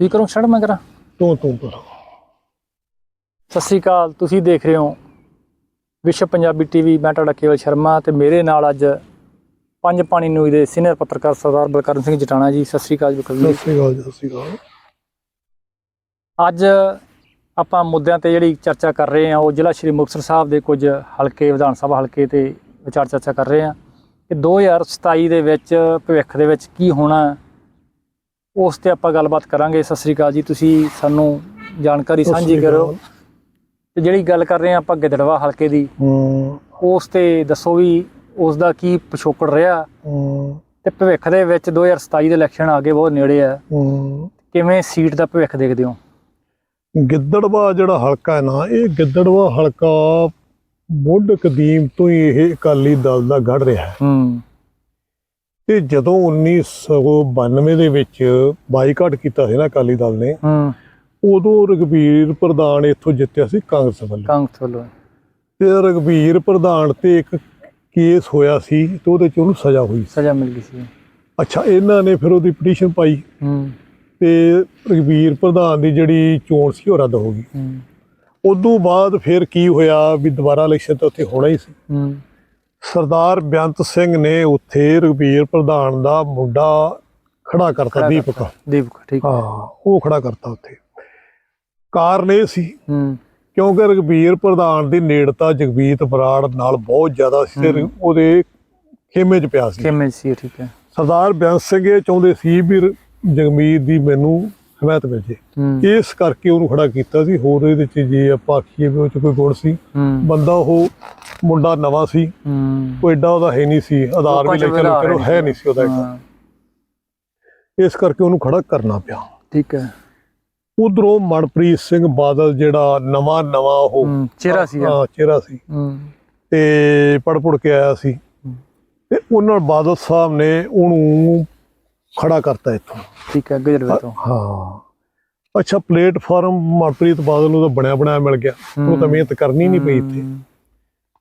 ਕੀ ਕਰੂੰ? ਛੱਡ ਮੈਂ ਕਰਾਂ। ਤੂੰ ਤੂੰ ਕਰ ਸਤਿ ਸ੍ਰੀ ਅਕਾਲ ਤੁਸੀਂ ਦੇਖ ਰਹੇ ਹੋ ਵਿਸ਼ਵ ਪੰਜਾਬੀ ਟੀਵੀ। ਮੈਂ ਤੁਹਾਡਾ ਕੇਵਲ ਸ਼ਰਮਾ ਤੇ ਮੇਰੇ ਨਾਲ ਅੱਜ ਪੰਜ ਪਾਣੀ ਨਿਊਜ਼ ਦੇ ਸੀਨੀਅਰ ਪੱਤਰਕਾਰ ਸਰਦਾਰ ਬਲਕਰਨ ਸਿੰਘ ਜਟਾਣਾ ਜੀ। ਸਤਿ ਸ੍ਰੀ ਅਕਾਲ ਜੀ ਸਤਿ ਸ੍ਰੀ ਅਕਾਲ ਜੀ, ਸਤਿ ਸ੍ਰੀ ਅਕਾਲ। ਅੱਜ ਆਪਾਂ ਮੁੱਦਿਆਂ ਤੇ ਜਿਹੜੀ ਚਰਚਾ ਕਰ ਰਹੇ ਹਾਂ ਉਹ ਜ਼ਿਲ੍ਹਾ ਸ਼੍ਰੀ ਮੁਕਤਸਰ ਸਾਹਿਬ ਦੇ ਕੁਝ ਹਲਕੇ ਵਿਧਾਨ ਸਭਾ ਹਲਕੇ ਤੇ ਵਿਚਾਰ ਚਰਚਾ ਕਰ ਰਹੇ ਹਾਂ ਕਿ 2027 ਦੇ ਵਿੱਚ ਭਵਿੱਖ ਦੇ ਵਿੱਚ ਕੀ ਹੋਣਾ ਉਸ ਤੇ ਆਪਾਂ ਗੱਲਬਾਤ ਕਰਾਂਗੇ। ਸਤਿ ਸ੍ਰੀ ਅਕਾਲ ਜੀ ਤੁਸੀਂ ਸਾਨੂੰ ਜਾਣਕਾਰੀ ਸਾਂਝੀ ਕਰੋ। ਤੇ ਜਿਹੜੀ ਗੱਲ ਕਰ ਰਹੇ ਹਾਂ ਆਪਾਂ ਗਿੱਦੜਵਾ ਹਲਕੇ ਦੀ ਹੂੰ। ਉਸ ਤੇ ਦੱਸੋ ਵੀ ਉਸ ਦਾ ਕੀ ਪਿਛੋਕੜ ਰਿਹਾ। ਹੂੰ। ਤੇ ਭਵਿੱਖ ਦੇ ਵਿੱਚ 2027 ਦੇ ਇਲੈਕਸ਼ਨ ਅੱਗੇ ਬਹੁਤ ਨੇੜੇ ਆ। ਹੂੰ। ਕਿਵੇਂ ਸੀਟ ਦਾ ਭਵਿੱਖ ਦੇਖਦੇ ਹੋ? ਗਿੱਦੜਵਾ ਜਿਹੜਾ ਹਲਕਾ ਹੈ ਨਾ ਇਹ ਗਿੱਦੜਵਾ ਹਲਕਾ ਮੁੱਢ ਕਦੀਮ ਤੋਂ ਹੀ ਇਹ ਅਕਾਲੀ ਦਲ ਦਾ ਗੜ ਰਿਹਾ ਹੈ। ਹੂੰ। ਤੇ ਜਦੋਂ 1992 ਦੇ ਵਿੱਚ ਬਾਈਕਾਟ ਕੀਤਾ ਸੀ ਨਾ ਅਕਾਲੀ ਦਲ ਨੇ ਹੂੰ। ਉਦੋਂ ਰਗਵੀਰ ਪ੍ਰਧਾਨ ਇੱਥੋਂ ਜਿੱਤਿਆ ਸੀ ਕਾਂਗਰਸ ਵੱਲੋਂ। ਕਾਂਗਰਸ ਵੱਲੋਂ। ਤੇ ਰਗਵੀਰ ਪ੍ਰਧਾਨ ਤੇ ਇੱਕ ਕੇਸ ਹੋਇਆ ਸੀ ਤੇ ਉਹਦੇ ਚ ਉਹਨੂੰ ਸਜ਼ਾ ਹੋਈ ਸਜ਼ਾ ਮਿਲ ਗਈ ਸੀ। ਅੱਛਾ ਇਹਨਾਂ ਨੇ ਫਿਰ ਉਹਦੀ ਪਟੀਸ਼ਨ ਪਾਈ। ਹੂੰ। ਤੇ ਰਗਵੀਰ ਪ੍ਰਧਾਨ ਦੀ ਜਿਹੜੀ ਚੋਣ ਸੀ ਉਹ ਰੱਦ ਹੋ ਗਈ। ਹੂੰ। ਉਦੋਂ ਬਾਅਦ ਫਿਰ ਕੀ ਹੋਇਆ ਵੀ ਦੁਬਾਰਾ ਇਲੈਕਸ਼ਨ ਤਾਂ ਉੱਥੇ ਹੋਣਾ ਹੀ ਸੀ। ਹੂੰ। ਸਰਦਾਰ ਬੇਅੰਤ ਸਿੰਘ ਨੇ ਉੱਥੇ ਰਗਵੀਰ ਪ੍ਰਧਾਨ ਦਾ ਮੁੰਡਾ ਖੜਾ ਕਰਤਾ ਦੀਪਕ। ਦੀਪਕ ਠੀਕ। ਹਾਂ ਉਹ ਖੜਾ ਕਰਤਾ ਉੱਥੇ। ਕਾਰਨ ਇਹ ਸੀ ਹੂੰ। ਕਿਉਂਕਿ ਰਗਵੀਰ ਪ੍ਰਧਾਨ ਦੀ ਨੇੜਤਾ ਜਗਬੀਤ ਬਰਾੜ ਨਾਲ ਬਹੁਤ ਜ਼ਿਆਦਾ ਸੀ ਤੇ। ਉਹਦੇ ਖੇਮੇ 'ਚ ਪਿਆ ਸੀ। ਕਿਵੇਂ ਸੀ ਠੀਕ ਹੈ। ਸਰਦਾਰ ਬੇਅੰਤ ਸਿੰਘ ਇਹ ਚਾਹੁੰਦੇ ਸੀ ਵੀ ਜਗਮੀਤ ਦੀ ਮੈਨੂੰ ਹਮਾਇਤ ਮਿਲ ਜੇ ਇਸ ਕਰਕੇ ਉਹਨੂੰ ਖੜਾ ਕੀਤਾ ਸੀ। ਹੋਰ ਇਹਦੇ 'ਚ ਜੇ ਆਪਾਂ ਆਖੀਏ ਵੀ ਉਹ 'ਚ ਕੋਈ ਗੁਣ ਸੀ। ਬੰਦਾ ਉਹ ਮੁੰਡਾ ਨਵਾਂ ਸੀ। ਹੂੰ। ਕੋਈ ਐਡਾ ਉਹਦਾ ਹੈ ਨਹੀਂ ਸੀ ਆਧਾਰ ਵੀ ਲੈ ਕੇ ਚਲੋ ਹੈ ਨਹੀਂ ਸੀ। ਉਹਦਾ ਐਡਾ। ਇਸ ਕਰਕੇ ਉਹਨੂੰ ਖੜਾ ਕਰਨਾ ਪਿਆ। ਠੀਕ ਹੈ। ਉਧਰੋਂ ਮਨਪ੍ਰੀਤ ਸਿੰਘ ਬਾਦਲ ਜਿਹੜਾ ਨਵਾਂ ਨਵਾਂ ਉਹ ਚਿਹਰਾ ਸੀ ਹਾਂ ਚਿਹਰਾ ਸੀ। ਹੂੰ। ਤੇ ਪੜ ਪੜ ਕੇ ਆਇਆ ਸੀ। ਤੇ ਉਹਨਾਂ ਬਾਦਲ ਸਾਹਿਬ ਨੇ ਉਹਨੂੰ ਖੜਾ ਕਰਤਾ ਇੱਥੋਂ। ਠੀਕ ਹੈ ਗਜਰਵੇ ਤੋਂ। ਹਾਂ। ਅੱਛਾ ਪਲੇਟਫਾਰਮ ਮਨਪ੍ਰੀਤ ਬਾਦਲ ਨੂੰ ਤਾਂ ਬਣਿਆ ਬਣਾਇਆ ਮਿਲ ਗਿਆ। ਉਹ ਤਾਂ ਮਿਹਨਤ ਕਰਨੀ ਨਹੀਂ ਪਈ ਇੱਥੇ।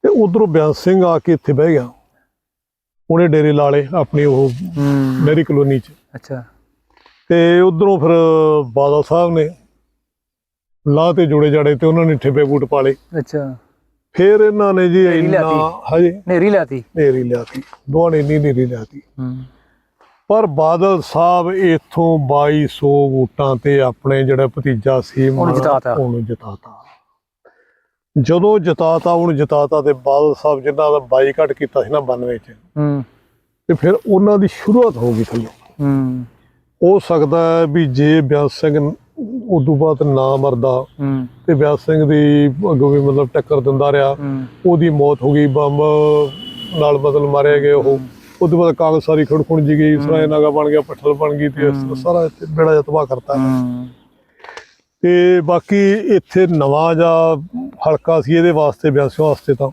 ਤੇ ਉਧਰੋਂ ਬਿਆਨ ਸਿੰਘ ਆ ਕੇ ਇੱਥੇ ਬਹਿ ਗਿਆ। ਉਹਨੇ ਡੇਰੇ ਲਾ ਲਏ ਆਪਣੀ ਉਹ ਨਹਿਰੀ ਕਲੋਨੀ 'ਚ। ਅੱਛਾ। ਤੇ ਉਧਰੋਂ ਫਿਰ ਬਾਦਲ ਸਾਹਿਬ ਨੇ ਲਾਹ ਤੇ ਜੋੜੇ ਜਾੜੇ ਤੇ ਉਹਨਾਂ ਨੇ ਠੇਬੇ ਬੂਟ ਪਾ ਲਏ। ਅੱਛਾ। ਫਿਰ ਇਹਨਾਂ ਨੇ ਜੀ ਇੰਨਾ। ਹਜੇ। ਨੇਰੀ ਲਾਤੀ ਨੇਰੀ ਲਿਆਤੀ। ਦੋਵਾਂ ਨੇ ਇੰਨੀ ਨੇਰੀ ਲਿਆਤੀ। ਹੂੰ। ਪਰ ਬਾਦਲ ਸਾਹਿਬ ਇਥੋਂ 2200 ਵੋਟਾਂ ਤੇ ਆਪਣੇ ਜਿਹੜਾ ਭਤੀਜਾ ਸੀ ਉਹਨੂੰ ਜਿਤਾਤਾ। ਉਹਨੂੰ ਜਿਤਾਤਾ। ਜਦੋਂ ਜਿਤਾਤਾ ਉਹਨੂੰ ਜਿਤਾਤਾ ਤੇ ਬਾਦਲ ਸਾਹਿਬ ਜਿਨ੍ਹਾਂ ਦਾ ਬਾਈਕਾਟ ਕੀਤਾ ਸੀ ਨਾ 92 ਚ ਹੂੰ। ਤੇ ਫਿਰ ਉਹਨਾਂ ਦੀ ਸ਼ੁਰੂਆਤ ਹੋ ਗਈ ਥੱਲੇ ਹੂੰ। ਹੋ ਸਕਦਾ ਹੈ ਵੀ ਜੇ ਬਿਆਸ ਸਿੰਘ ਉਦੋਂ ਬਾਅਦ ਨਾ ਮਰਦਾ ਤੇ ਬਿਆਸ ਸਿੰਘ ਦੀ ਅੱਗੋਂ ਵੀ ਮਤਲਬ ਟੱਕਰ ਦਿੰਦਾ ਰਿਹਾ ਉਹਦੀ ਮੌਤ ਹੋ ਗਈ ਬੰਬ ਨਾਲ ਬਦਲ ਮਾਰੇ ਗਏ ਉਹ। ਉਦੋਂ ਬਾਅਦ ਕਾਂਗਰਸ ਸਾਰੀ ਖੜਖੁਣ ਜੀ ਗਈ ਸਰਾਏ ਨਾਗਾ ਬਣ ਗਿਆ ਪੱਠਲ ਬਣ ਗਈ ਤੇ ਸਾਰਾ ਬੇੜਾ ਤਬਾਹ ਕਰਤਾ। ਤੇ ਬਾਕੀ ਇੱਥੇ ਨਵਾਂ ਜਾਂ ਹਲਕਾ ਸੀ ਇਹਦੇ ਵਾਸਤੇ ਬਿਆਸੀਆਂ ਵਾਸਤੇ ਤਾਂ।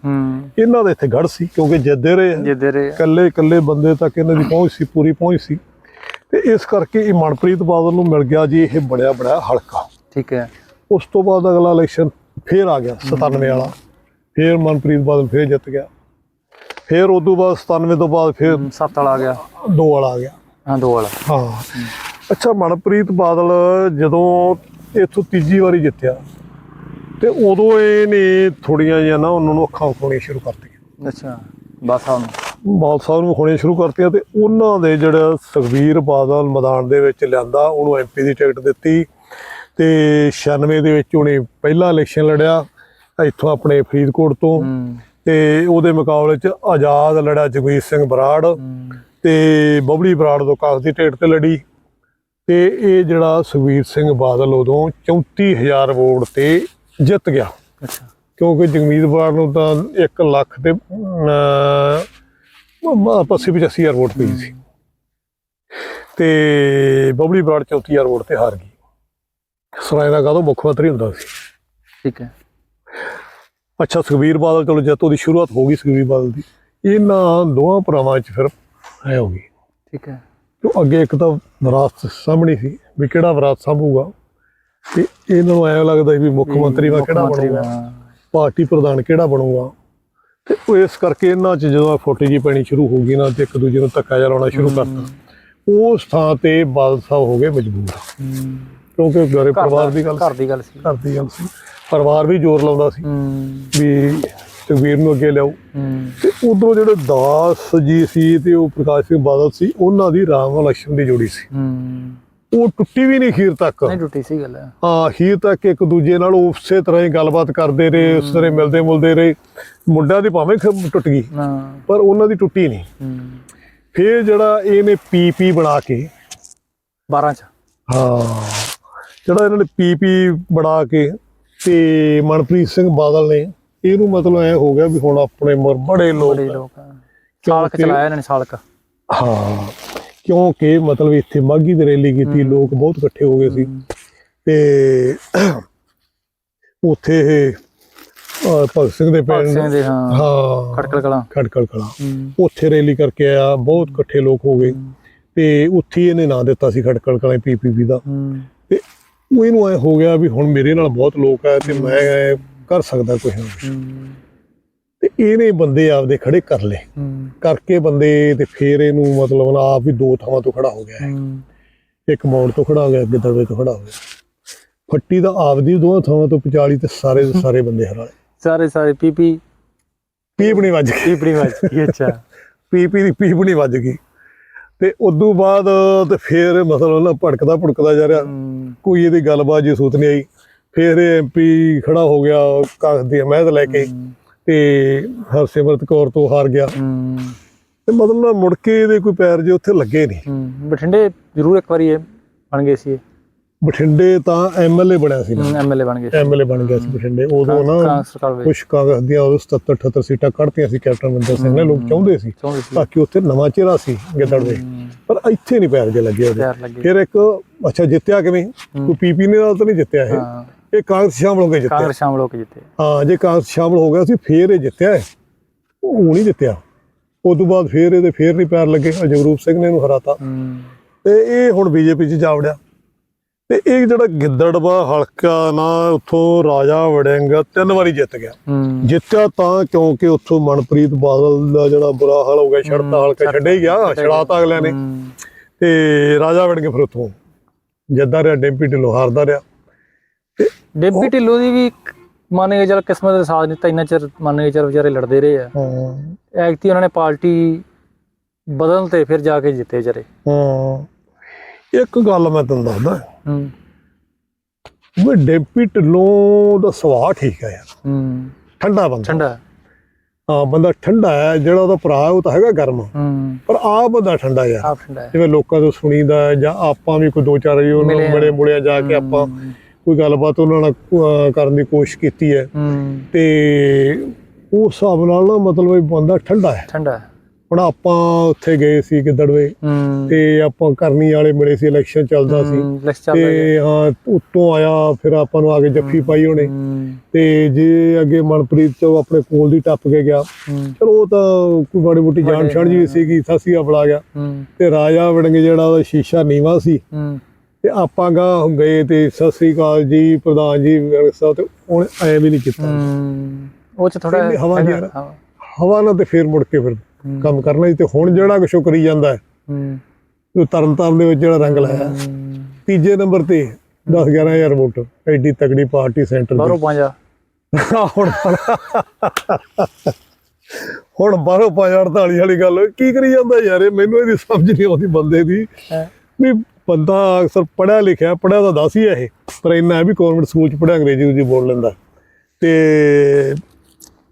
ਇਹਨਾਂ ਦਾ ਇੱਥੇ ਗੜ ਸੀ ਕਿਉਂਕਿ ਜਿੱਦੇ ਰਹੇ। ਜਿੱਦੇ ਰੇ ਇਕੱਲੇ ਇਕੱਲੇ ਬੰਦੇ ਤੱਕ ਇਹਨਾਂ ਦੀ ਪਹੁੰਚ ਸੀ ਪੂਰੀ ਪਹੁੰਚ ਸੀ। ਤੇ ਇਸ ਕਰਕੇ ਇਹ ਮਨਪ੍ਰੀਤ ਬਾਦਲ ਨੂੰ ਮਿਲ ਗਿਆ ਜੀ ਇਹ ਬੜਿਆ ਬੜਾ ਹਲਕਾ। ਠੀਕ ਹੈ। ਉਸ ਤੋਂ ਬਾਅਦ ਅਗਲਾ ਇਲੈਕਸ਼ਨ ਫੇਰ ਆ ਗਿਆ 97 ਵਾਲਾ। ਫੇਰ ਮਨਪ੍ਰੀਤ ਬਾਦਲ ਫੇਰ ਜਿੱਤ ਗਿਆ। ਫੇਰ ਉਦੋਂ ਬਾਅਦ 97 ਤੋਂ ਬਾਅਦ ਫੇਰ ਸੱਤ ਵਾਲਾ ਆ ਗਿਆ। ਦੋ ਵਾਲਾ ਆ ਗਿਆ। ਹਾਂ ਦੋ ਵਾਲਾ। ਹਾਂ। ਅੱਛਾ ਮਨਪ੍ਰੀਤ ਬਾਦਲ ਜਦੋਂ ਇੱਥੋਂ ਤੀਜੀ ਵਾਰੀ ਜਿੱਤਿਆ। ਤੇ ਉਦੋਂ ਇਹਨੇ ਥੋੜੀਆਂ ਜਿਹਾ ਨਾ ਉਹਨਾਂ ਨੂੰ ਅੱਖਾਂ ਖੋਣੀਆਂ ਸ਼ੁਰੂ ਕਰਤੀਆਂ। ਅੱਛਾ ਬਸ ਹੁਣ ਬਾਦਲ ਸਾਹਿਬ ਨੂੰ ਖੋਣੀਆਂ ਸ਼ੁਰੂ ਕਰਤੀਆਂ ਤੇ ਉਹਨਾਂ ਦੇ ਜਿਹੜਾ ਸੁਖਬੀਰ ਬਾਦਲ ਮੈਦਾਨ ਦੇ ਵਿੱਚ ਲਿਆਂਦਾ ਉਹਨੂੰ ਐਮਪੀ ਦੀ ਟਿਕਟ ਦਿੱਤੀ ਤੇ 96 ਦੇ ਵਿੱਚ ਉਹਨੇ ਪਹਿਲਾ ਇਲੈਕਸ਼ਨ ਲੜਿਆ ਇੱਥੋਂ ਆਪਣੇ ਫਰੀਦਕੋਟ ਤੋਂ। ਤੇ ਉਹਦੇ ਮੁਕਾਬਲੇ 'ਚ ਆਜ਼ਾਦ ਲੜਿਆ ਜਗਵੀਰ ਸਿੰਘ ਬਰਾੜ ਤੇ ਬਬਲੀ ਬਰਾੜ ਤੋਂ ਕਾਂਗਰਸ ਦੀ ਟਿਕਟ ਤੇ ਲੜੀ। ਤੇ ਇਹ ਜਿਹੜਾ ਸੁਖਬੀਰ ਸਿੰਘ ਬਾਦਲ ਉਦੋਂ 34000 ਵੋਟ ਤੇ ਜਿੱਤ ਗਿਆ। ਅੱਛਾ। ਕਿਉਂਕਿ ਜਗਮੀਤ ਬਰਾੜ ਨੂੰ ਤਾਂ 1 ਲੱਖ ਤੇ 85 ਹਜ਼ਾਰ ਵੋਟ ਪਈ ਸੀ। ਤੇ ਬਬਲੀ ਬਰਾੜ 34000 ਵੋਟ ਤੇ ਹਾਰ ਗਈ। ਸਰਾਏ ਦਾ ਕਾਹਦੋਂ ਮੁੱਖ ਮੰਤਰੀ ਹੁੰਦਾ ਸੀ। ਠੀਕ ਹੈ। ਅੱਛਾ ਸੁਖਬੀਰ ਬਾਦਲ ਚਲੋ ਜਦ ਤੋਂ ਦੀ ਸ਼ੁਰੂਆਤ ਹੋ ਗਈ ਸੁਖਬੀਰ ਬਾਦਲ ਦੀ ਇਹਨਾਂ ਦੋਵਾਂ ਭਰਾਵਾਂ 'ਚ ਫਿਰ ਐ ਹੋ ਗਈ। ਠੀਕ ਹੈ। ਤੇ ਅੱਗੇ ਇੱਕ ਤਾਂ ਵਿਰਾਸਤ ਸਾਹਮਣੀ ਸੀ ਵੀ ਕਿਹੜਾ ਵਿਰਾਸਤ ਸਾਂਭੂਗਾ। ਤੇ ਇਹਨਾਂ ਨੂੰ ਐਂ ਲੱਗਦਾ ਸੀ ਵੀ ਮੁੱਖ ਮੰਤਰੀ ਵਾ ਕਿਹੜਾ ਬਣੂਗਾ। ਵਾ। ਪਾਰਟੀ ਪ੍ਰਧਾਨ ਕਿਹੜਾ ਬਣੂਗਾ। ਤੇ ਉਹ ਇਸ ਕਰਕੇ ਇਹਨਾਂ 'ਚ ਜਦੋਂ ਫੋਟੀ ਜੀ ਪੈਣੀ ਸ਼ੁਰੂ ਹੋ ਗਈ ਨਾ ਤੇ ਇੱਕ ਦੂਜੇ ਨੂੰ ਧੱਕਾ ਜਿਹਾ ਲਾਉਣਾ ਸ਼ੁਰੂ ਕਰਤਾ। ਉਸ ਥਾਂ ਤੇ ਬਾਦਲ ਸਾਹਿਬ ਹੋ ਗਏ ਮਜਬੂਰ। ਕਿਉਂਕਿ ਘਰੇ ਪਰਿਵਾਰ ਦਾ- ਗੱਲ ਘਰ ਦੀ ਗੱਲ ਸੀ। ਘਰ ਦੀ ਗੱਲ ਸੀ। ਪਰਿਵਾਰ ਵੀ ਜ਼ੋਰ ਲਾਉਂਦਾ ਸੀ। ਹੂੰ। ਵੀ ਸੁਖਬੀਰ ਨੂੰ ਅੱਗੇ ਲਿਆਓ। ਤੇ ਉਧਰੋਂ ਜਿਹੜੇ ਦਾਸ ਜੀ ਸੀ ਤੇ ਉਹ ਪ੍ਰਕਾਸ਼ ਸਿੰਘ ਬਾਦਲ ਸੀ ਉਹਨਾਂ ਦੀ ਰਾਮ ਲక్ష్ਮਣ ਦੀ ਜੋੜੀ ਸੀ। ਉਹ ਟੁੱਟੀ ਵੀ ਨਹੀਂ ਖੀਰ ਤੱਕ। ਨਹੀਂ ਟੁੱਟੀ ਸੀ ਗੱਲ। ਹਾਂ ਖੀਰ ਤੱਕ ਇੱਕ ਦੂਜੇ ਨਾਲ ਉਸੇ ਤਰ੍ਹਾਂ ਹੀ ਗੱਲਬਾਤ ਕਰਦੇ ਰਹੇ ਉਸ ਤਰ੍ਹਾਂ ਮਿਲਦੇ ਮੁਲਦੇ ਰਹੇ। ਮੁੰਡਿਆਂ ਦੀ ਭਾਵੇਂ ਟੁੱਟ ਗਈ ਪਰ ਉਹਨਾਂ ਦੀ ਟੁੱਟੀ ਨਹੀਂ। ਫਿਰ ਜਿਹੜਾ ਇਹਨੇ ਪੀਪੀ ਬਣਾ ਕੇ 12 ਚ। ਹਾਂ ਜਿਹੜਾ ਇਹਨਾਂ ਨੇ ਪੀਪੀ ਬਣਾ ਕੇ ਤੇ ਮਨਪ੍ਰੀਤ ਸਿੰਘ ਬਾਦਲ ਨੇ ਇਹਨੂੰ ਮਤਲਬ ਐ ਹੋ ਗਿਆ ਵੀ ਹੁਣ ਆਪਣੇ ਮਰ ਬੜੇ ਲੋਕ ਬੜੇ ਲੋਕ। ਸਾਲਕ ਚਲਾਇਆ ਇਹਨਾਂ ਨੇ ਸਾਲਕ ਹਾਂ ਕਿਉਂਕਿ ਮਤਲਬ ਇੱਥੇ ਮਾਗੀ ਦੀ ਰੈਲੀ ਕੀਤੀ ਲੋਕ ਬਹੁਤ ਇਕੱਠੇ ਹੋ ਗਏ ਸੀ। ਤੇ ਉੱਥੇ ਇਹ ਭਗਤ ਸਿੰਘ ਦੇ ਪਿੰਡ ਹਾਂ। ਖਟਕਲ ਕਲਾਂ। ਖੜਕੜ ਕਲਾ। ਉੱਥੇ ਰੈਲੀ ਕਰਕੇ ਆਇਆ ਬਹੁਤ ਇਕੱਠੇ ਲੋਕ ਹੋ ਗਏ। ਤੇ ਉੱਥੇ ਇਹਨੇ ਨਾਂ ਦਿੱਤਾ ਸੀ ਖੜਕੜ ਕਲਾ ਪੀਪੀਪੀ ਦਾ। ਤੇ ਉਹ ਇਹਨੂੰ ਐ ਹੋ ਗਿਆ ਵੀ ਹੁਣ ਮੇਰੇ ਨਾਲ ਬਹੁਤ ਲੋਕ ਆ ਤੇ ਮੈਂ ਕਰ ਸਕਦਾ ਕੁਝ ਨਾ ਕੁਛ। ਤੇ ਇਹਨੇ ਬੰਦੇ ਆਪਦੇ ਖੜੇ ਕਰ ਲਏ। ਕਰਕੇ ਬੰਦੇ ਤੇ ਫੇਰ ਇਹਨੂੰ ਮਤਲਬ ਨਾ ਆਪ ਵੀ ਦੋ ਥਾਵਾਂ ਤੋਂ ਖੜਾ ਹੋ ਗਿਆ। ਹੂੰ। ਇੱਕ ਮੋੜ ਤੋਂ ਖੜਾ ਹੋ ਗਿਆ ਅੱਗੇ ਦਰਵੇ ਤੋਂ ਖੜਾ ਹੋ ਗਿਆ। ਫੱਟੀ ਦਾ ਆਪਦੀ ਦੋਹਾਂ ਥਾਵਾਂ ਤੋਂ 45 ਤੇ ਸਾਰੇ ਦੇ ਸਾਰੇ ਬੰਦੇ ਹਰਾਲੇ ਸਾਰੇ ਸਾਰੇ ਪੀਪੀ ਪੀਪ ਨਹੀਂ ਵੱਜ ਗਈ। ਪੀਪੜੀ ਵੱਜ ਗਈ ਅੱਛਾ। ਪੀਪੀ ਦੀ ਪੀਪ ਨਹੀਂ ਵੱਜ ਗਈ। ਤੇ ਉਦੋਂ ਬਾਅਦ ਤੇ ਫੇਰ ਮਤਲਬ ਨਾ ਭੜਕਦਾ ਭੜਕਦਾ ਜਾ ਰਿਹਾ। ਕੋਈ ਇਹਦੀ ਗੱਲਬਾਤ ਜੀ ਸੂਤ ਨਹੀਂ ਆਈ। ਫਿਰ ਐਮਪੀ ਖੜਾ ਹੋ ਗਿਆ ਕਾਂਗਰਸ ਦੀ ਹਮਾਇਤ ਲੈ ਕੇ ਤੇ ਹਰਸਿਮਰਤ ਕੌਰ ਤੋਂ ਹਾਰ ਗਿਆ। ਤੇ ਮਤਲਬ ਨਾ ਮੁੜ ਕੇ ਇਹਦੇ ਕੋਈ ਪੈਰ ਜੇ ਉੱਥੇ ਲੱਗੇ ਨਹੀਂ। ਬਠਿੰਡੇ ਜ਼ਰੂਰ ਇੱਕ ਵਾਰੀ ਇਹ ਬਣ ਗਏ ਸੀ ਬਠਿੰਡੇ ਤਾਂ ਐਮਐਲਏ ਬਣਿਆ ਸੀ। ਐਮਐਲਏ ਬਣ ਗਏ ਸੀ। ਐਮਐਲਏ ਬਣ ਗਿਆ ਸੀ ਬਠਿੰਡੇ। ਉਦੋਂ ਨਾ ਕੁਛ ਕਾਂਗਰਸ ਦੀਆਂ ਉਦੋਂ 77 78 ਸੀਟਾਂ ਕੱਢਤੀਆਂ ਸੀ ਕੈਪਟਨ ਅਮਰਿੰਦਰ ਸਿੰਘ ਨੇ ਲੋਕ ਚਾਹੁੰਦੇ ਸੀ। ਤਾਂ ਕਿ ਉੱਥੇ ਨਵਾਂ ਚਿਹਰਾ ਸੀ ਗਿੱਦੜ ਦੇ। ਪਰ ਇੱਥੇ ਨਹੀਂ ਪੈਰ ਜੇ ਲੱਗੇ ਉਹਦੇ। ਫਿਰ ਇੱਕ ਅੱਛਾ ਜਿੱਤਿਆ ਕਿਵੇਂ? ਕੋਈ ਪੀਪੀ ਨੇ ਨਾਲ ਤਾਂ ਨਹੀਂ ਜਿੱਤਿਆ ਇਹ। ਇਹ ਕਾਂਗਰਸ ਸ਼ਾਮਲ ਹੋ ਕੇ ਜਿੱਤਿਆ। ਕਾਂਗਰਸ ਸ਼ਾਮਲ ਹੋ ਕੇ ਜਿੱਤੇ। ਹਾਂ ਜੇ ਕਾਂਗਰਸ ਸ਼ਾਮਲ ਹੋ ਗਿਆ ਸੀ ਫੇਰ ਇਹ ਜਿੱਤਿਆ ਹੈ। ਉਹ ਨਹੀਂ ਜਿੱਤਿਆ। ਉਸ ਤੋਂ ਬਾਅਦ ਫੇਰ ਇਹਦੇ ਫੇਰ ਨਹੀਂ ਪੈਰ ਲੱਗੇ ਜਗਰੂਪ ਸਿੰਘ ਨੇ ਇਹਨੂੰ ਹਰਾਤਾ। ਹੂੰ। ਤੇ ਇਹ ਹੁਣ ਬੀਜੇਪੀ 'ਚ ਜਾ ਵੜਿਆ। ਤੇ ਇਹ ਜਿਹੜਾ ਗਿੱਦੜਵਾ ਹਲਕਾ ਨਾ ਉੱਥੋਂ ਰਾਜਾ ਵੜਿੰਗ ਤਿੰਨ ਵਾਰੀ ਜਿੱਤ ਗਿਆ। ਹੂੰ। ਜਿੱਤਿਆ ਤਾਂ ਕਿਉਂਕਿ ਉੱਥੋਂ ਮਨਪ੍ਰੀਤ ਬਾਦਲ ਦਾ ਜਿਹੜਾ ਬੁਰਾ ਹਾਲ ਹੋ ਗਿਆ ਛੜਤਾ ਹਲਕਾ ਛੱਡੇ ਗਿਆ ਛੜਾਤਾ ਅਗਲਿਆਂ ਨੇ। ਹੂੰ, ਤੇ ਰਾਜਾ ਵੜਿੰਗ ਫਿਰ ਉੱਥੋਂ ਜਿੱਦਾਂ ਰਿਹਾ ਡੈਂਪੀ ਢਿੱਲੋਂ ਹਾਰਦਾ ਰਿਹਾ। ਡੇਬੀ ਢਿੱਲੋਂ ਦੀ ਵੀ ਮੰਨ ਕੇ ਚੱਲ ਕਿਸਮਤ ਦੇ ਸਾਥ ਦਿੱਤਾ ਇੰਨਾ ਚਿਰ ਮੰਨ ਕੇ ਚੱਲ ਵਿਚਾਰੇ ਲੜਦੇ ਰਹੇ ਆ। ਹਾਂ। ਐਕਤੀ ਉਹਨਾਂ ਨੇ ਪਾਰਟੀ ਬਦਲਣ ਤੇ ਫਿਰ ਜਾ ਕੇ ਜਿੱਤੇ ਵਿਚਾਰੇ। ਹਾਂ। ਇੱਕ ਗੱਲ ਮੈਂ ਤੁਹਾਨੂੰ ਦੱਸਦਾ। ਹੂੰ। ਵੀ ਡੈਂਪੀ ਢਿੱਲੋਂ ਦਾ ਸੁਭਾਅ ਠੀਕ ਹੈ ਯਾਰ। ਹੂੰ। ਠੰਡਾ ਬੰਦਾ। ਠੰਡਾ। ਹਾਂ ਬੰਦਾ ਠੰਡਾ ਹੈ ਜਿਹੜਾ ਉਹਦਾ ਭਰਾ ਉਹ ਤਾਂ ਹੈਗਾ ਗਰਮ। ਹੂੰ। ਪਰ ਆਪ ਬੰਦਾ ਠੰਡਾ ਯਾਰ। ਠੰਡਾ ਜਿਵੇਂ ਲੋਕਾਂ ਤੋਂ ਸੁਣੀਦਾ ਜਾਂ ਆਪਾਂ ਵੀ ਕੋਈ ਦੋ ਚਾਰ ਵਾਰੀ ਉਹਨਾਂ ਮਿਲੇ ਆ। ਮੁੜਿਆ ਜਾ ਕੇ ਆਪਾਂ ਕੋਈ ਗੱਲਬਾਤ ਉਹਨਾਂ ਨਾਲ ਅਹ, ਕਰਨ ਦੀ ਕੋਸ਼ਿਸ਼ ਕੀਤੀ ਹੈ। ਹੂੰ। ਤੇ ਉਸ ਹਿਸਾਬ ਨਾਲ ਨਾ ਮਤਲਬ ਇਹ ਬੰਦਾ ਠੰਡਾ ਹੈ। ਠੰਡਾ ਹੈ। ਹੁਣ ਆਪਾਂ ਉੱਥੇ ਗਏ ਸੀ ਗਿੱਦੜਵੇ ਹੂੰ। ਤੇ ਆਪਾਂ ਕਰਨੀ ਵਾਲੇ ਮਿਲੇ ਸੀ ਇਲੈਕਸ਼ਨ ਚੱਲਦਾ ਸੀ। ਹੂੰ, ਲੈਕਸ ਤੇ ਹਾਂ ਉੱਤੋਂ ਆਇਆ ਫਿਰ ਆਪਾਂ ਨੂੰ ਆ ਕੇ ਜੱਫੀ ਪਾਈ ਉਹਨੇ। ਹੂੰ ਤੇ ਜੇ ਅੱਗੇ ਮਨਪ੍ਰੀਤ ਤੋਂ ਆਪਣੇ ਕੋਲ ਦੀ ਟੱਪ ਕੇ ਗਿਆ ਹੂੰ। ਚਲੋ ਉਹ ਤਾਂ ਕੋਈ ਬੜੀ ਬੁੱਟੀ ਜਾਣ ਛੜ ਜੀ ਸੀਗੀ ਸਸੀ ਬੁਲਾ ਗਿਆ। ਹੂੰ। ਤੇ ਰਾਜਾ ਵੜਿੰਗ ਜਿਹੜਾ ਉਹਦਾ ਸ਼ੀਸ਼ਾ ਨੀਵਾ ਸੀ। ਹੂੰ। ਤੇ ਆਪਾਂ ਗਾ ਗਏ ਤੇ ਸਤਿ ਸ੍ਰੀ ਅਕਾਲ ਜੀ ਪ੍ਰਧਾਨ ਜੀ ਵਿਰਕ ਸਾਹਿਬ ਤੇ ਉਹਨੇ ਐ ਵੀ ਨਹੀਂ ਕੀਤਾ ਉਹ ਚ ਥੋੜਾ ਹਵਾ ਯਾਰ। ਹਵਾ। ਨਾਲ ਤੇ ਫੇਰ ਮੁੜ ਕੇ ਫਿਰ। ਕੰਮ ਕਰਨਾ ਸੀ ਤੇ ਹੁਣ ਜਿਹੜਾ ਕੁਛ ਕਰੀ ਜਾਂਦਾ ਹੈ ਉਹ ਤਰਨ ਤਾਰਨ ਦੇ ਵਿੱਚ ਜਿਹੜਾ ਰੰਗ ਲਾਇਆ। ਤੀਜੇ ਨੰਬਰ ਤੇ 10 11000 ਵੋਟ ਐਡੀ ਤਕੜੀ ਪਾਰਟੀ ਸੈਂਟਰ ਦੀ ਬਾਹਰੋਂ ਪੰਜਾ ਹੁਣ ਹੁਣ ਬਾਹਰੋਂ 548 ਵਾਲੀ ਗੱਲ ਕੀ ਕਰੀ ਜਾਂਦਾ ਯਾਰ ਇਹ ਮੈਨੂੰ ਇਹਦੀ ਸਮਝ ਨਹੀਂ ਆਉਂਦੀ ਬੰਦੇ ਦੀ। ਵੀ ਬੰਦਾ ਅਕਸਰ ਪੜਿਆ ਲਿਖਿਆ ਪੜਿਆ ਤਾਂ ਦੱਸ ਹੀ ਹੈ ਇਹ ਪਰ ਇੰਨਾ ਹੈ ਵੀ ਗਵਰਨਮੈਂਟ ਸਕੂਲ ਚ ਪੜਿਆ ਅੰਗਰੇਜ਼ੀ ਦੀ ਬੋਲ ਲੈਂਦਾ। ਤੇ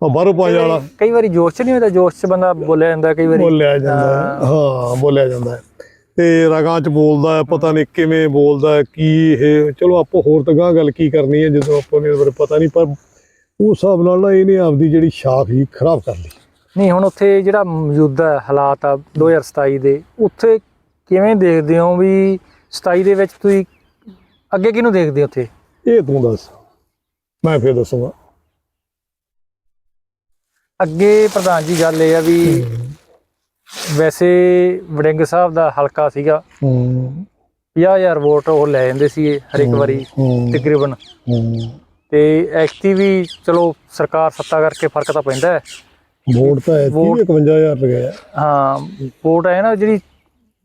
ਉਹ ਬਾਹਰੋਂ ਪੰਜ ਵਾਲਾ ਕਈ ਵਾਰੀ ਜੋਸ਼ ਚ ਨਹੀਂ ਹੁੰਦਾ ਜੋਸ਼ ਚ ਬੰਦਾ ਬੋਲਿਆ ਜਾਂਦਾ ਕਈ ਵਾਰੀ। ਬੋਲਿਆ ਜਾਂਦਾ ਹੈ। ਬੋਲਿਆ ਜਾਂਦਾ ਤੇ ਰਗਾਂ ਚ ਬੋਲਦਾ ਹੈ ਪਤਾ ਨਹੀਂ ਕਿਵੇਂ ਬੋਲਦਾ ਹੈ ਕੀ ਇਹ ਚਲੋ ਆਪਾਂ ਹੋਰ ਤਾਂ ਗਾਂ ਗੱਲ ਕੀ ਕਰਨੀ ਹੈ ਜਦੋਂ ਆਪਾਂ ਨੂੰ ਬਾਰੇ ਪਤਾ ਨਹੀਂ ਪਰ ਉਸ ਹਿਸਾਬ ਨਾਲ ਨਾ ਇਹਨੇ ਆਪਦੀ ਜਿਹੜੀ ਸ਼ਾਖ ਹੀ ਖਰਾਬ ਕਰ ਲਈ। ਨਹੀਂ ਹੁਣ ਉੱਥੇ ਜਿਹੜਾ ਮੌਜੂਦਾ ਹਾਲਾਤ ਆ 2027 ਦੇ ਉੱਥੇ ਕਿਵੇਂ ਦੇਖਦੇ ਹੋ ਵੀ 27 ਦੇ ਵਿੱਚ ਤੁਸੀਂ ਅੱਗੇ ਕਿਹਨੂੰ ਦੇਖਦੇ ਹੋ ਉੱਥੇ? ਇਹ ਤੂੰ ਦੱਸ। ਮੈਂ ਫੇਰ ਦੱਸੂਗਾ। ਅੱਗੇ ਪ੍ਰਧਾਨ ਜੀ ਗੱਲ ਇਹ ਆ ਵੀ ਵੈਸੇ ਵੜਿੰਗ ਸਾਹਿਬ ਦਾ ਹਲਕਾ ਸੀਗਾ। ਹੂੰ। 50000 ਵੋਟ ਉਹ ਲੈ ਜਾਂਦੇ ਸੀ ਹਰ ਇੱਕ ਵਾਰੀ ਤਕਰੀਬਨ। ਹੂੰ। ਤੇ ਐਕਟੀ ਵੀ ਚਲੋ ਸਰਕਾਰ ਸੱਤਾ ਕਰਕੇ ਫ਼ਰਕ ਤਾਂ ਪੈਂਦਾ ਹੈ। ਵੋਟ ਤਾਂ ਐ ਵੋਟ- 51000 ਲਗਾਇਆ ਹਾਂ ਵੋਟ ਹੈ ਨਾ ਜਿਹੜੀ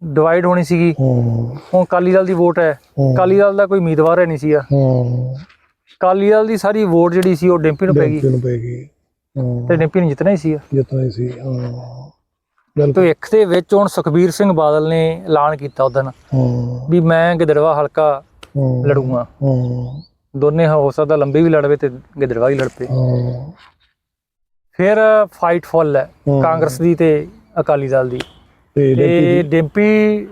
ਡਿਵਾਈਡ ਹੋਣੀ ਸੀਗੀ। ਹੂੰ। ਹੁਣ ਅਕਾਲੀ ਦਲ ਦੀ ਵੋਟ ਹੈ। ਅਕਾਲੀ ਦਲ ਦਾ ਕੋਈ ਉਮੀਦਵਾਰ ਹੈ ਨਹੀਂ ਸੀਗਾ। ਹੂੰ। ਅਕਾਲੀ ਦਲ ਦੀ ਸਾਰੀ ਵੋਟ ਜਿਹੜੀ ਸੀ ਉਹ ਡਿੰਪੀ ਨੂੰ ਪੈ ਗਈ। ਨੂੰ ਪੈ ਗਈ। ਹੂੰ। ਤੇ ਡਿੰਪੀ ਨੇ ਜਿੱਤਣਾ ਹੀ ਸੀਗਾ। ਜਿਤਨਾ ਹੀ ਸੀ ਹਾਂ। ਬਿਲਕੁਲ। ਭਵਿੱਖ ਦੇ ਵਿੱਚ ਹੁਣ ਸੁਖਬੀਰ ਸਿੰਘ ਬਾਦਲ ਨੇ ਐਲਾਨ ਕੀਤਾ ਉਦੋਂ ਵੀ ਮੈਂ ਗਿੱਦੜਵਾ ਹਲਕਾ ਲੜੂੰਗਾ। ਦੋਨੇ ਹੋ ਸਕਦਾ ਲੰਬੀ ਵੀ ਲੜਵੇ ਤੇ ਗਿੱਦੜਵਾ ਹੀ ਲੜ ਪਏ। ਫਿਰ ਫਾਈਟ ਫੁੱਲ ਹੂੰ। ਕਾਂਗਰਸ ਦੀ ਤੇ ਅਕਾਲੀ ਦਲ ਦੀ। ਤੇ ਤੇ ਡਿੰਪੀ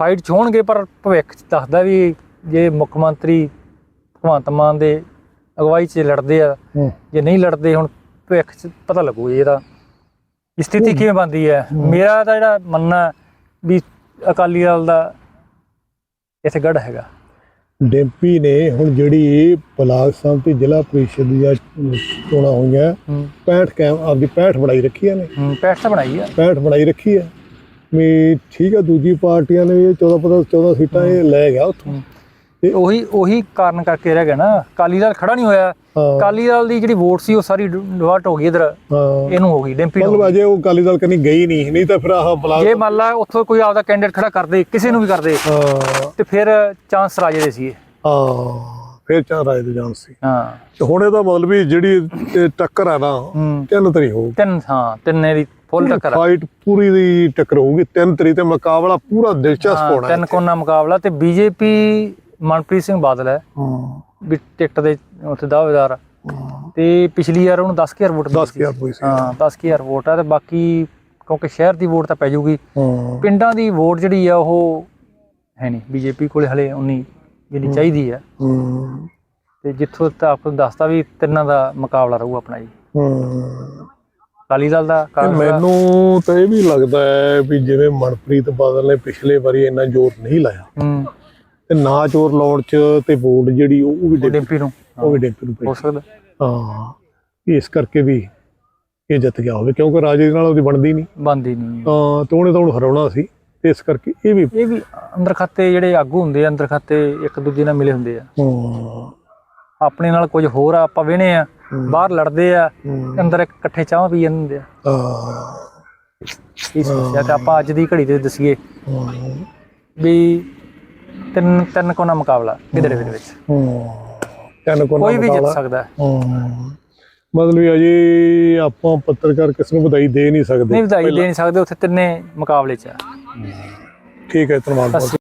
ਫਾਈਟ ਚ ਹੋਣਗੇ ਪਰ ਭਵਿੱਖ ਚ ਦੱਸਦਾ ਵੀ ਜੇ ਮੁੱਖ ਮੰਤਰੀ ਭਗਵੰਤ ਮਾਨ ਦੇ ਅਗਵਾਈ 'ਚ ਲੜਦੇ ਆ ਜੇ ਨਹੀਂ ਲੜਦੇ ਹੁਣ ਭਵਿੱਖ ਚ ਪਤਾ ਲੱਗੂ ਇਹਦਾ ਸਥਿਤੀ ਕਿਵੇਂ ਬਣਦੀ ਹੈ। ਮੇਰਾ ਤਾਂ ਜਿਹੜਾ ਮੰਨਣਾ ਵੀ ਅਕਾਲੀ ਦਲ ਦਾ ਇੱਥੇ ਗੜ ਹੈਗਾ। ਡੈਂਪੀ ਨੇ ਹੁਣ ਜਿਹੜੀ ਬਲਾਕ ਸੰਮਤੀ ਜ਼ਿਲ੍ਹਾ ਪ੍ਰੀਸ਼ਦ ਦੀਆਂ ਚੋਣਾਂ ਹੋਈਆਂ ਹੂੰ। 65 ਕੈਮ ਆਪਦੀ 65 ਬਣਾਈ ਰੱਖੀਆਂ ਨੇ ਹੂੰ ਪੈਠ ਤਾਂ ਬਣਾਈ ਆ। 65 ਬਣਾਈ ਰੱਖੀ ਹੈ ਵੀ ਠੀਕ ਆ ਦੂਜੀ ਪਾਰਟੀਆਂ ਨੇ ਇਹ 14 ਪਤਾ 14 ਸੀਟਾਂ ਇਹ ਲੈ ਗਿਆ ਉੱਥੋਂ। ਤੇ ਉਹੀ ਉਹੀ ਕਾਰਨ ਕਰਕੇ ਰਹਿ ਗਿਆ ਨਾ। ਅਕਾਲੀ ਦਲ ਖੜਾ ਨਹੀਂ ਹੋਇਆ। ਹਾਂ। ਅਕਾਲੀ ਦਲ ਦੀ ਜਿਹੜੀ ਵੋਟ ਸੀ ਉਹ ਸਾਰੀ ਡਿਵਰਟ ਹੋ ਗਈ ਇਧਰ। ਇਹਨੂੰ ਹੋ ਗਈ ਡਿੰਪੀ ਨੂੰ ਮਤਲਬ ਅਜੇ ਉਹ ਅਕਾਲੀ ਦਲ ਕਨੀ ਗਈ ਨਹੀਂ ਨਹੀਂ ਤਾਂ ਫਿਰ ਆਹ ਬਲਾਕ ਜੇ ਮੰਨ ਲਾ ਉੱਥੋਂ ਕੋਈ ਆਪਦਾ ਕੈਂਡੀਡੇਟ ਖੜਾ ਕਰਦੇ ਕਿਸੇ ਨੂੰ ਵੀ ਕਰਦੇ। ਤੇ ਫਿਰ ਚਾਂਸ ਰਾਜੇ ਦੇ ਸੀ ਹਾਂ। ਫਿਰ ਚਾਹ ਰਾਏ ਦੇ ਜਾਣ ਸੀ। ਹਾਂ। ਤੇ ਹੁਣ ਇਹਦਾ ਮਤਲਬ ਵੀ ਜਿਹੜੀ ਇਹ ਟੱਕਰ ਆ ਨਾ ਹੂੰ। ਤਿੰਨ ਤਰੀ ਹੋਊ ਤਿੰਨ ਹਾਂ ਤਿੰਨੇ ਦੀ ਫੁੱਲ ਟੱਕਰ ਆ। ਫਾਈਟ ਪੂਰੀ ਦੀ ਟੱਕਰ ਹੋਊਗੀ ਤਿੰਨ ਤਰੀ ਤੇ ਮੁਕਾਬਲਾ ਪੂਰਾ ਦਿਲਚਸਪ ਹਾਂ, ਹੋਣਾ ਤਿੰਨ ਕੋਨਾ ਮੁਕਾਬਲਾ ਤੇ ਬੀਜੇਪੀ ਮਨਪ੍ਰੀਤ ਸਿੰਘ ਬਾਦਲ ਹੈ। ਹਾਂ। ਵੀ ਟਿਕਟ ਦੇ ਉੱਥੇ ਦਾਅਵੇਦਾਰ ਆ। ਤੇ ਪਿਛਲੀ ਵਾਰ ਉਹਨੂੰ 10000 ਵੋਟ ਮਿਲੀ 10000 ਹੋਈ ਸੀ। ਹਾਂ 10000 ਵੋਟ ਆ ਤੇ ਬਾਕੀ ਕਿਉਂਕਿ ਸ਼ਹਿਰ ਦੀ ਵੋਟ ਤਾਂ ਪੈ ਜਾਊਗੀ। ਹਾਂ। ਪਿੰਡਾਂ ਦੀ ਵੋਟ ਜਿਹੜੀ ਆ ਉਹ ਹੈ ਨਹੀਂ ਬੀਜੇਪੀ ਕੋਲੇ ਹਲੇ ਉਨੀ ਜਿਹੜੀ ਚਾਹੀਦੀ ਆ। ਹੂੰ। ਤੇ ਜਿੱਥੋਂ ਤੱਕ ਦੱਸਤਾ ਵੀ ਤਿੰਨਾਂ ਦਾ ਮੁਕਾਬਲਾ ਰਹੂ ਆਪਣਾ ਜੀ। ਹੂੰ। ਅਕਾਲੀ ਦਲ ਦਾ ਤੇ ਕਾਂਗਰਸ ਦਾ ਮੈਨੂੰ ਤਾਂ ਇਹ ਵੀ ਲੱਗਦਾ ਹੈ ਵੀ ਜਿਵੇਂ ਮਨਪ੍ਰੀਤ ਬਾਦਲ ਨੇ ਪਿਛਲੇ ਵਾਰੀ ਇੰਨਾ ਜ਼ੋਰ ਨਹੀਂ ਲਾਇਆ। ਹੂੰ। ਤੇ ਨਾ ਜ਼ੋਰ ਲਾਉਣ ਚ ਤੇ ਵੋਟ ਜਿਹੜੀ ਉਹ ਵੀ ਡਿੰਪੀ- ਡਿੰਪੀ ਨੂੰ। ਉਹ ਵੀ ਡਿੰਪੀ ਨੂੰ ਪਈ। ਹੋ ਸਕਦਾ। ਹਾਂ। ਇਸ ਕਰਕੇ ਵੀ ਇਹ ਜਿੱਤ ਗਿਆ ਹੋਵੇ ਕਿਉਂਕਿ ਰਾਜੇ ਦੇ ਨਾਲ ਉਹਦੀ ਬਣਦੀ ਨਹੀਂ। ਬੰਦੀ ਨਹੀਂ। ਹਾਂ ਤੇ ਉਹਨੇ ਤਾਂ ਹੁਣ ਹਰਾਉਣਾ ਸੀ। ਤੇ ਇਸ ਕਰਕੇ ਇਹ ਵੀ ਇਹ ਵੀ ਅੰਦਰ ਖਾਤੇ ਜਿਹੜੇ ਆਗੂ ਹੁੰਦੇ ਆ ਅੰਦਰ ਖਾਤੇ ਇੱਕ ਦੂਜੇ ਨਾਲ ਮਿਲੇ ਹੁੰਦੇ ਆ। ਹਾਂ। ਆਪਣੇ ਨਾਲ ਕੁਝ ਹੋਰ ਆ ਆਪਾਂ ਵੇਨੇ ਆ ਬਾਹਰ ਲੜਦੇ ਆ। ਅੰਦਰ ਇੱਕ ਇਕੱਠੇ ਚਾਹ ਪੀ ਜਾਂਦੇ ਆ। ਇਹ ਸਮੱਸਿਆ ਤੇ ਆਪਾਂ ਅੱਜ ਦੀ ਘੜੀ ਤੇ ਦਸੀਏ। ਵੀ ਤਿੰਨ ਤਿੰਨ ਕੋਨਾ ਮੁਕਾਬਲਾ ਕਿਧਰੇ ਦੇ ਵਿੱਚ। ਤਿੰਨ ਕੋਨਾ ਕੋਈ ਵੀ ਜਿੱਤ। ਸਕਦਾ। ਮਤਲਬ ਵੀ ਅਜੇ ਆਪਾਂ ਪੱਤਰਕਾਰ ਕਿਸ ਨੂੰ ਵਧਾਈ ਦੇ ਨਹੀਂ ਸਕਦੇ। ਨਹੀਂ ਵਧਾਈ ਦੇ ਨਹੀਂ ਸਕਦੇ ਉੱਥੇ ਤਿੰਨੇ ਮੁਕਾਬਲੇ ਚ ਆ। ਠੀਕ ਹੈ ਧੰਨਵਾਦ ਸਤਿ